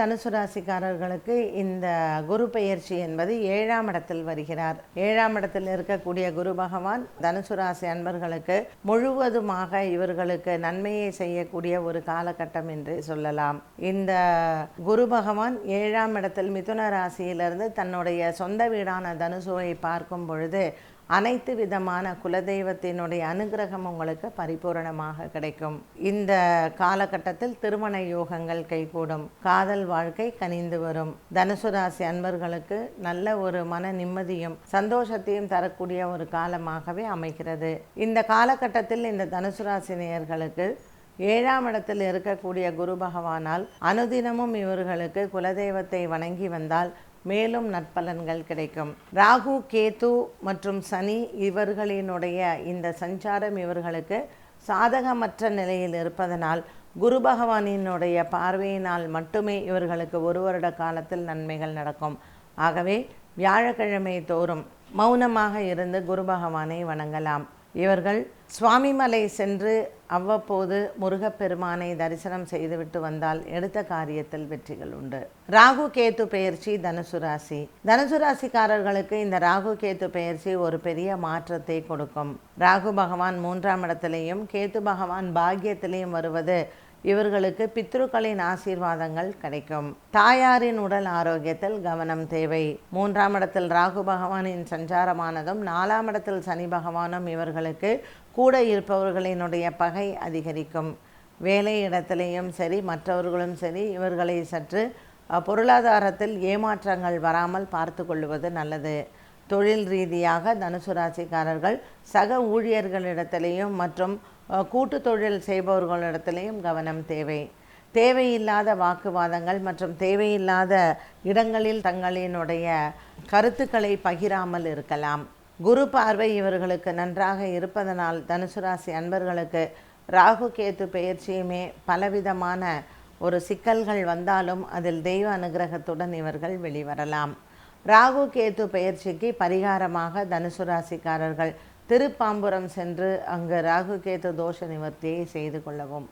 தனுசு ராசிக்காரர்களுக்கு இந்த குரு பெயர்ச்சி என்பது ஏழாம் இடத்தில் வருகிறார். ஏழாம் இடத்தில் இருக்கக்கூடிய குரு பகவான் தனுசு ராசி அன்பர்களுக்கு முழுவதுமாக இவர்களுக்கு நன்மையை செய்யக்கூடிய ஒரு காலகட்டம் என்று சொல்லலாம். இந்த குரு பகவான் ஏழாம் இடத்தில் மிதுன ராசியிலிருந்து தன்னுடைய சொந்த வீடான தனுசுவை பார்க்கும் பொழுது அனைத்து விதமான குலதெய்வத்தினுடைய அனுகிரகம் உங்களுக்கு பரிபூரணமாக கிடைக்கும். இந்த காலகட்டத்தில் திருமண யோகங்கள் கைகூடும். காதல் வாழ்க்கை கனிந்து வரும். தனுசு ராசி அன்பர்களுக்கு நல்ல ஒரு மன நிம்மதியும் சந்தோஷத்தையும் தரக்கூடிய ஒரு காலமாகவே அமைகிறது. இந்த காலகட்டத்தில் இந்த தனுசு ராசி நேயர்களுக்கு ஏழாம் இடத்தில் இருக்கக்கூடிய குரு பகவானால் அனுதினமும் இவர்களுக்கு குலதெய்வத்தை வணங்கி வந்தால் மேலும் நற்பலன்கள் கிடைக்கும். ராகு கேது மற்றும் சனி இவர்களினுடைய இந்த சஞ்சாரம் இவர்களுக்கு சாதகமற்ற நிலையில் இருப்பதனால் குரு பகவானினுடைய பார்வையினால் மட்டுமே இவர்களுக்கு ஒரு வருட காலத்தில் நன்மைகள் நடக்கும். ஆகவே வியாழக்கிழமை தோறும் மௌனமாக இருந்து குரு பகவானை வணங்கலாம். இவர்கள் சுவாமிமலை சென்று அவ்வப்போது முருகப்பெருமானை தரிசனம் செய்துவிட்டு வந்தால் எடுத்த காரியத்தில் வெற்றிகள் உண்டு. ராகு கேத்து பெயர்ச்சி தனுசு ராசி. தனுசு ராசிக்காரர்களுக்கு இந்த ராகு கேத்து பெயர்ச்சி ஒரு பெரிய மாற்றத்தை கொடுக்கும். ராகு பகவான் மூன்றாம் இடத்திலையும் கேத்து பகவான் பாக்கியத்திலையும் வருவது இவர்களுக்கு பித்ருக்களின் ஆசீர்வாதங்கள் கிடைக்கும். தாயாரின் உடல் ஆரோக்கியத்தில் கவனம் தேவை. மூன்றாம் இடத்தில் ராகு பகவானின் சஞ்சாரமானதும் நாலாம் இடத்தில் சனி பகவானும் இவர்களுக்கு கூட இருப்பவர்களினுடைய பகை அதிகரிக்கும். வேலை இடத்திலேயும் சரி மற்றவர்களும் சரி இவர்களை சற்று பொருளாதாரத்தில் ஏமாற்றங்கள் வராமல் பார்த்து கொள்வது நல்லது. தொழில் ரீதியாக தனுசு ராசிக்காரர்கள் சக ஊழியர்களிடத்திலேயும் மற்றும் கூட்டு தொழில் செய்பவர்களிடத்திலையும் கவனம் தேவை. தேவையில்லாத வாக்குவாதங்கள் மற்றும் தேவையில்லாத இடங்களில் தங்களினுடைய கருத்துக்களை பகிராமல் இருக்கலாம். குரு பார்வை இவர்களுக்கு நன்றாக இருப்பதனால் தனுசு ராசி அன்பர்களுக்கு ராகு கேத்து பெயர்ச்சியுமே பலவிதமான ஒரு சிக்கல்கள் வந்தாலும் அதில் தெய்வ அனுகிரகத்துடன் இவர்கள் வெளிவரலாம். ராகு கேத்து பெயர்ச்சிக்கு பரிகாரமாக தனுசு ராசிக்காரர்கள் திருப்பாம்புரம் சென்று அங்கு ராகு கேத்து தோஷ நிவர்த்தியை செய்து கொள்ளவும்.